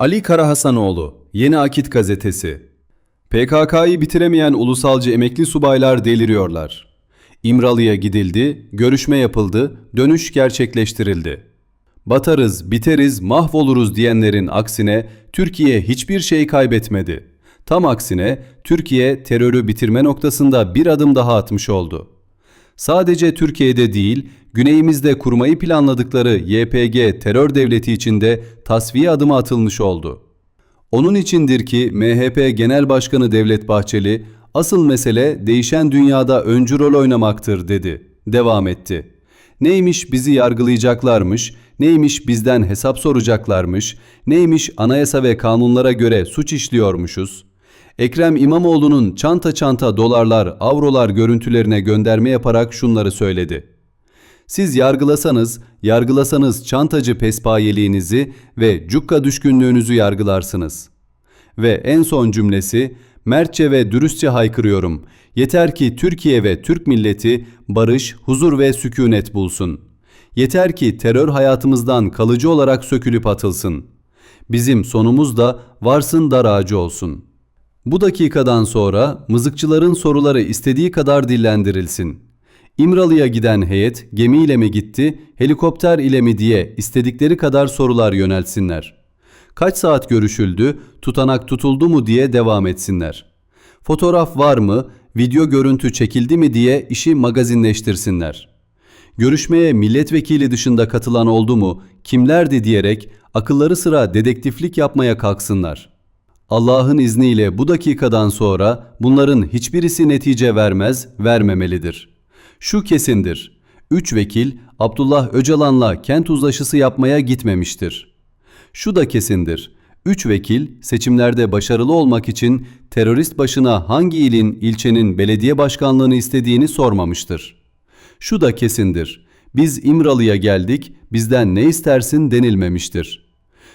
Ali Karahasanoğlu, Yeni Akit Gazetesi PKK'yı bitiremeyen ulusalcı emekli subaylar deliriyorlar. İmralı'ya gidildi, görüşme yapıldı, dönüş gerçekleştirildi. Batarız, biteriz, mahvoluruz diyenlerin aksine Türkiye hiçbir şey kaybetmedi. Tam aksine Türkiye terörü bitirme noktasında bir adım daha atmış oldu. Sadece Türkiye'de değil, güneyimizde kurmayı planladıkları YPG terör devleti içinde tasfiye adımı atılmış oldu. Onun içindir ki MHP Genel Başkanı Devlet Bahçeli, asıl mesele değişen dünyada öncü rol oynamaktır dedi. Devam etti. Neymiş bizi yargılayacaklarmış, neymiş bizden hesap soracaklarmış, neymiş anayasa ve kanunlara göre suç işliyormuşuz. Ekrem İmamoğlu'nun çanta çanta dolarlar, avrolar görüntülerine gönderme yaparak şunları söyledi. Siz yargılasanız, yargılasanız çantacı pespayeliğinizi ve cukka düşkünlüğünüzü yargılarsınız. Ve en son cümlesi, mertçe ve dürüstçe haykırıyorum. Yeter ki Türkiye ve Türk milleti barış, huzur ve sükunet bulsun. Yeter ki terör hayatımızdan kalıcı olarak sökülüp atılsın. Bizim sonumuz da varsın dar ağacı olsun. Bu dakikadan sonra mızıkçıların soruları istediği kadar dillendirilsin. İmralı'ya giden heyet gemiyle mi gitti, helikopter ile mi diye istedikleri kadar sorular yöneltsinler. Kaç saat görüşüldü, tutanak tutuldu mu diye devam etsinler. Fotoğraf var mı, video görüntü çekildi mi diye işi magazinleştirsinler. Görüşmeye milletvekili dışında katılan oldu mu, kimlerdi diyerek akılları sıra dedektiflik yapmaya kalksınlar. Allah'ın izniyle bu dakikadan sonra bunların hiçbirisi netice vermez, vermemelidir. Şu kesindir. Üç vekil Abdullah Öcalan'la kent uzlaşısı yapmaya gitmemiştir. Şu da kesindir. Üç vekil seçimlerde başarılı olmak için terörist başına hangi ilin, ilçenin belediye başkanlığını istediğini sormamıştır. Şu da kesindir. Biz İmralı'ya geldik, bizden ne istersin denilmemiştir.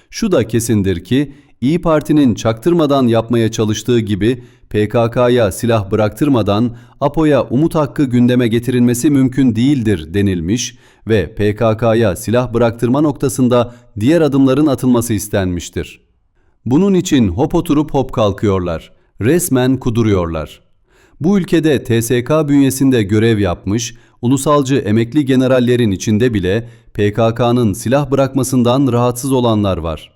Şu da kesindir ki İyi Parti'nin çaktırmadan yapmaya çalıştığı gibi PKK'ya silah bıraktırmadan APO'ya umut hakkı gündeme getirilmesi mümkün değildir denilmiş ve PKK'ya silah bıraktırma noktasında diğer adımların atılması istenmiştir. Bunun için hop oturup hop kalkıyorlar. Resmen kuduruyorlar. Bu ülkede TSK bünyesinde görev yapmış, ulusalcı emekli generallerin içinde bile PKK'nın silah bırakmasından rahatsız olanlar var.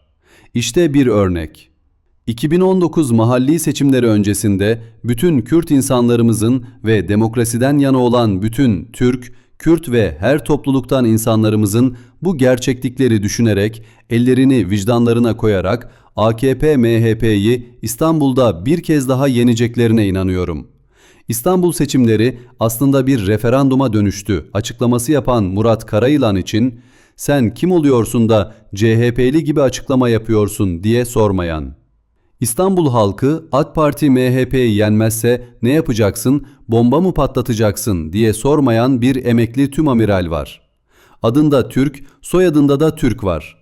İşte bir örnek. 2019 mahalli seçimleri öncesinde bütün Kürt insanlarımızın ve demokrasiden yana olan bütün Türk, Kürt ve her topluluktan insanlarımızın bu gerçeklikleri düşünerek, ellerini vicdanlarına koyarak AKP MHP'yi İstanbul'da bir kez daha yeneceklerine inanıyorum. İstanbul seçimleri aslında bir referanduma dönüştü açıklaması yapan Murat Karayılan için sen kim oluyorsun da CHP'li gibi açıklama yapıyorsun diye sormayan. İstanbul halkı AK Parti MHP'yi yenmezse ne yapacaksın, bomba mı patlatacaksın diye sormayan bir emekli tüm amiral var. Adında Türk, soyadında da Türk var.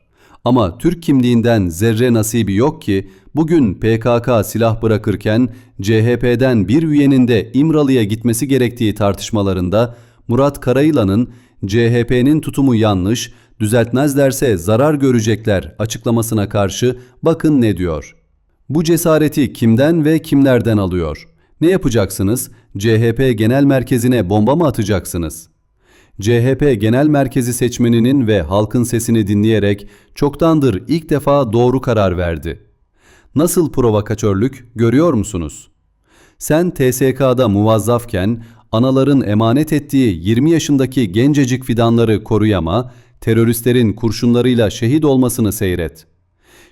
Ama Türk kimliğinden zerre nasibi yok ki bugün PKK silah bırakırken CHP'den bir üyenin de İmralı'ya gitmesi gerektiği tartışmalarında Murat Karayılan'ın CHP'nin tutumu yanlış, düzeltmezlerse zarar görecekler açıklamasına karşı bakın ne diyor. Bu cesareti kimden ve kimlerden alıyor? Ne yapacaksınız? CHP Genel Merkezi'ne bomba mı atacaksınız? CHP Genel Merkezi seçmeninin ve halkın sesini dinleyerek çoktandır ilk defa doğru karar verdi. Nasıl provokatörlük görüyor musunuz? Sen TSK'da muvazzafken anaların emanet ettiği 20 yaşındaki gencecik fidanları koruyama, teröristlerin kurşunlarıyla şehit olmasını seyret.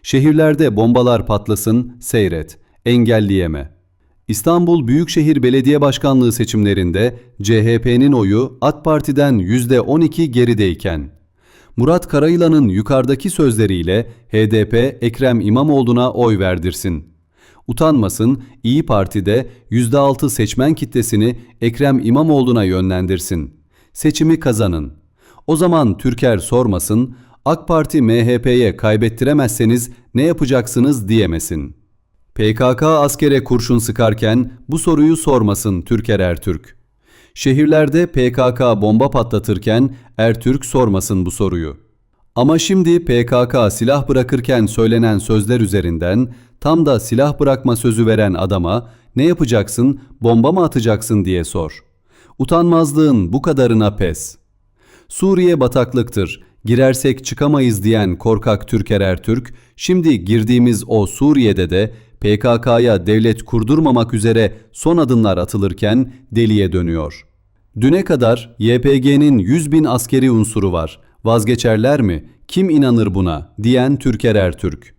Şehirlerde bombalar patlasın, seyret, engelleyeme. İstanbul Büyükşehir Belediye Başkanlığı seçimlerinde CHP'nin oyu AK Parti'den %12 gerideyken, Murat Karayılan'ın yukarıdaki sözleriyle HDP Ekrem İmamoğlu'na oy verdirsin. Utanmasın İyi Parti'de %6 seçmen kitlesini Ekrem İmamoğlu'na yönlendirsin. Seçimi kazanın. O zaman Türker sormasın, AK Parti MHP'ye kaybettiremezseniz ne yapacaksınız diyemesin. PKK askere kurşun sıkarken bu soruyu sormasın Türker Ertürk. Şehirlerde PKK bomba patlatırken Ertürk sormasın bu soruyu. Ama şimdi PKK silah bırakırken söylenen sözler üzerinden tam da silah bırakma sözü veren adama ne yapacaksın, bomba mı atacaksın diye sor. Utanmazlığın bu kadarına pes. Suriye bataklıktır, girersek çıkamayız diyen korkak Türker Ertürk, şimdi girdiğimiz o Suriye'de de PKK'ya devlet kurdurmamak üzere son adımlar atılırken deliye dönüyor. Düne kadar YPG'nin 100 bin askeri unsuru var, vazgeçerler mi, kim inanır buna diyen Türker Ertürk.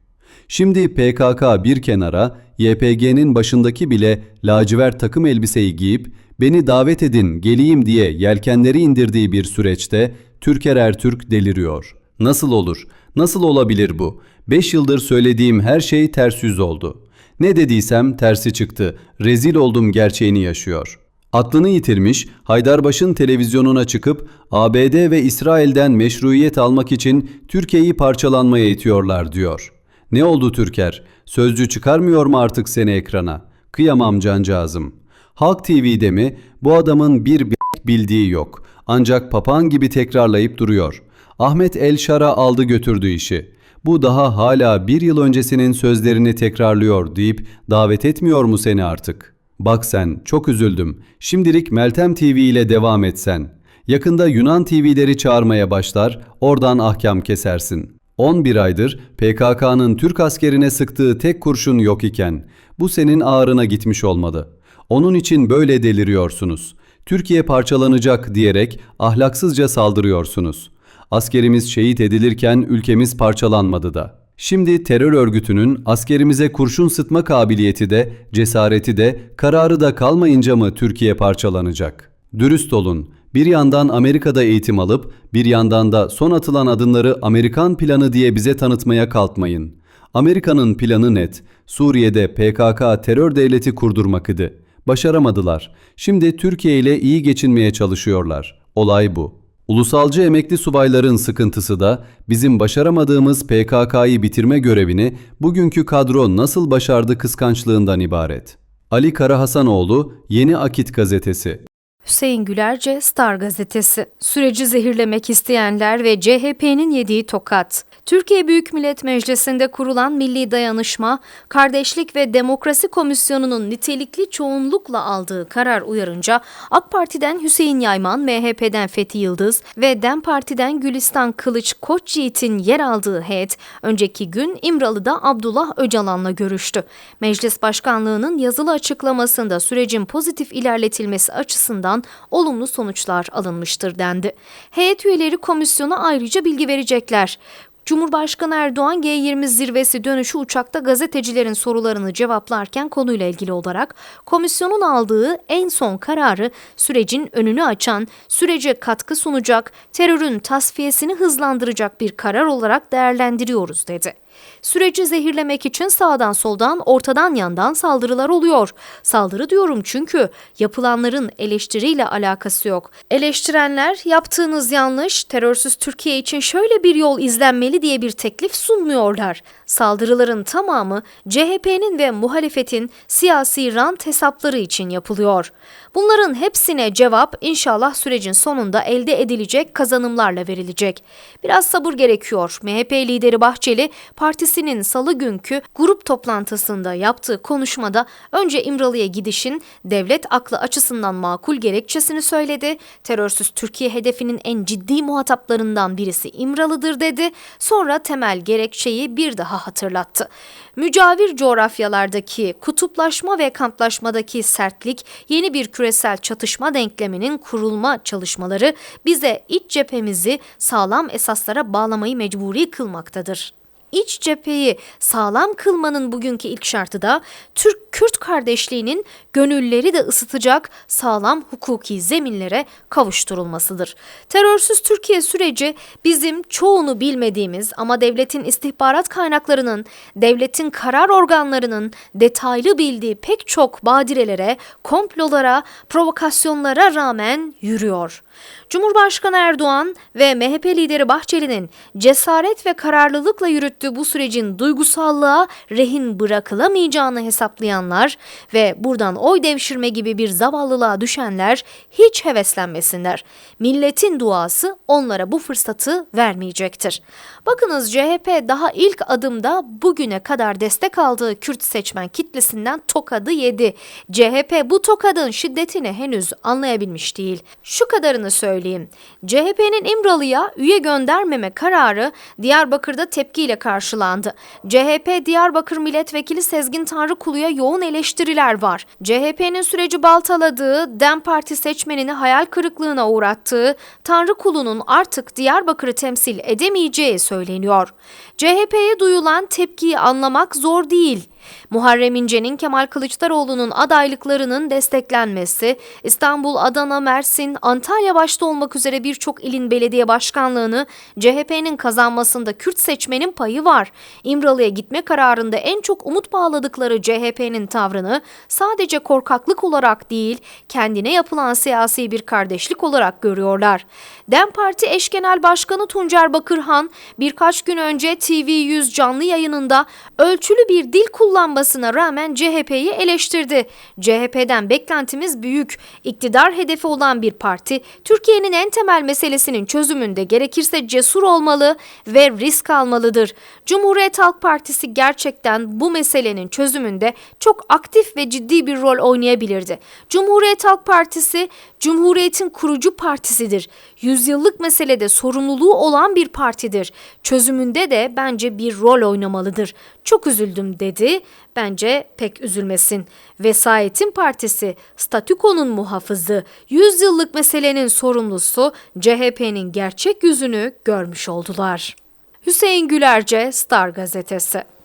Şimdi PKK bir kenara, YPG'nin başındaki bile lacivert takım elbiseyi giyip beni davet edin geleyim diye yelkenleri indirdiği bir süreçte Türker Ertürk deliriyor. Nasıl olur? Nasıl olabilir bu? 5 yıldır söylediğim her şey ters yüz oldu. Ne dediysem tersi çıktı. Rezil oldum gerçeğini yaşıyor. Aklını yitirmiş, Haydarbaş'ın televizyonuna çıkıp ABD ve İsrail'den meşruiyet almak için Türkiye'yi parçalanmaya itiyorlar diyor. Ne oldu Türker? Sözcü çıkarmıyor mu artık seni ekrana? Kıyamam cancağızım. Halk TV'de mi? Bu adamın bir bildiği yok. Ancak papağan gibi tekrarlayıp duruyor. Ahmet El Şara aldı götürdü işi. Bu daha hala bir yıl öncesinin sözlerini tekrarlıyor deyip davet etmiyor mu seni artık? Bak sen çok üzüldüm. Şimdilik Meltem TV ile devam etsen. Yakında Yunan TV'leri çağırmaya başlar, oradan ahkam kesersin. 11 aydır PKK'nın Türk askerine sıktığı tek kurşun yok iken bu senin ağrına gitmiş olmalı. Onun için böyle deliriyorsunuz. Türkiye parçalanacak diyerek ahlaksızca saldırıyorsunuz. Askerimiz şehit edilirken ülkemiz parçalanmadı da. Şimdi terör örgütünün askerimize kurşun sıtma kabiliyeti de, cesareti de, kararı da kalmayınca mı Türkiye parçalanacak? Dürüst olun. Bir yandan Amerika'da eğitim alıp bir yandan da son atılan adımları Amerikan planı diye bize tanıtmaya kalkmayın. Amerika'nın planı net. Suriye'de PKK terör devleti kurdurmak idi. Başaramadılar. Şimdi Türkiye ile iyi geçinmeye çalışıyorlar. Olay bu. Ulusalcı emekli subayların sıkıntısı da bizim başaramadığımız PKK'yı bitirme görevini bugünkü kadro nasıl başardı kıskançlığından ibaret. Ali Karahasanoğlu, Yeni Akit Gazetesi Hüseyin Gülerce, Star Gazetesi. Süreci zehirlemek isteyenler ve CHP'nin yediği tokat. Türkiye Büyük Millet Meclisi'nde kurulan Milli Dayanışma, Kardeşlik ve Demokrasi Komisyonu'nun nitelikli çoğunlukla aldığı karar uyarınca AK Parti'den Hüseyin Yayman, MHP'den Fethi Yıldız ve DEM Parti'den Gülistan Kılıç Koçyiğit'in yer aldığı heyet önceki gün İmralı'da Abdullah Öcalan'la görüştü. Meclis Başkanlığı'nın yazılı açıklamasında sürecin pozitif ilerletilmesi açısından olumlu sonuçlar alınmıştır dendi. Heyet üyeleri komisyona ayrıca bilgi verecekler. Cumhurbaşkanı Erdoğan G20 zirvesi dönüşü uçakta gazetecilerin sorularını cevaplarken konuyla ilgili olarak komisyonun aldığı en son kararı sürecin önünü açan, sürece katkı sunacak, terörün tasfiyesini hızlandıracak bir karar olarak değerlendiriyoruz dedi. Süreci zehirlemek için sağdan soldan, ortadan yandan saldırılar oluyor. Saldırı diyorum çünkü yapılanların eleştiriyle alakası yok. Eleştirenler yaptığınız yanlış, terörsüz Türkiye için şöyle bir yol izlenmeli diye bir teklif sunmuyorlar. Saldırıların tamamı CHP'nin ve muhalefetin siyasi rant hesapları için yapılıyor. Bunların hepsine cevap inşallah sürecin sonunda elde edilecek kazanımlarla verilecek. Biraz sabır gerekiyor. MHP lideri Bahçeli partisinin salı günkü grup toplantısında yaptığı konuşmada önce İmralı'ya gidişin devlet aklı açısından makul gerekçesini söyledi. Terörsüz Türkiye hedefinin en ciddi muhataplarından birisi İmralı'dır dedi. Sonra temel gerekçeyi bir daha hatırlattı. Mücavir coğrafyalardaki kutuplaşma ve kamplaşmadaki sertlik yeni bir küresel çatışma denkleminin kurulma çalışmaları bize iç cephemizi sağlam esaslara bağlamayı mecburi kılmaktadır. İç cepheyi sağlam kılmanın bugünkü ilk şartı da Türk-Kürt kardeşliğinin gönülleri de ısıtacak sağlam hukuki zeminlere kavuşturulmasıdır. Terörsüz Türkiye süreci bizim çoğunu bilmediğimiz ama devletin istihbarat kaynaklarının, devletin karar organlarının detaylı bildiği pek çok badirelere, komplolara, provokasyonlara rağmen yürüyor. Cumhurbaşkanı Erdoğan ve MHP lideri Bahçeli'nin cesaret ve kararlılıkla yürüttüğü yürüttüğü bu sürecin duygusallığa rehin bırakılamayacağını hesaplayanlar ve buradan oy devşirme gibi bir zavallılığa düşenler hiç heveslenmesinler. Milletin duası onlara bu fırsatı vermeyecektir. Bakınız CHP daha ilk adımda bugüne kadar destek aldığı Kürt seçmen kitlesinden tokadı yedi. CHP bu tokadın şiddetini henüz anlayabilmiş değil. Şu kadarını söyleyeyim. CHP'nin İmralı'ya üye göndermeme kararı Diyarbakır'da tepkiyle karşılandı. CHP Diyarbakır Milletvekili Sezgin Tanrıkulu'ya yoğun eleştiriler var. CHP'nin süreci baltaladığı, DEM Parti seçmenini hayal kırıklığına uğrattığı, Tanrıkulu'nun artık Diyarbakır'ı temsil edemeyeceği söyleniyor. CHP'ye duyulan tepkiyi anlamak zor değil. Muharrem İnce'nin Kemal Kılıçdaroğlu'nun adaylıklarının desteklenmesi, İstanbul, Adana, Mersin, Antalya başta olmak üzere birçok ilin belediye başkanlığını CHP'nin kazanmasında Kürt seçmenin payı var. İmralı'ya gitme kararında en çok umut bağladıkları CHP'nin tavrını sadece korkaklık olarak değil, kendine yapılan siyasi bir kardeşlik olarak görüyorlar. DEM Parti eş genel başkanı Tuncer Bakırhan birkaç gün önce TV100 canlı yayınında ölçülü bir dil kullanmasına rağmen CHP'yi eleştirdi. CHP'den beklentimiz büyük. İktidar hedefi olan bir parti Türkiye'nin en temel meselesinin çözümünde gerekirse cesur olmalı ve risk almalıdır. Cumhuriyet Halk Partisi gerçekten bu meselenin çözümünde çok aktif ve ciddi bir rol oynayabilirdi. Cumhuriyet Halk Partisi Cumhuriyet'in kurucu partisidir. Yüzyıllık meselede sorumluluğu olan bir partidir. Çözümünde de bence bir rol oynamalıdır. Çok üzüldüm dedi. Bence pek üzülmesin. Vesayetin partisi, statükonun muhafızı, yüzyıllık meselenin sorumlusu CHP'nin gerçek yüzünü görmüş oldular. Hüseyin Gülerce, Star Gazetesi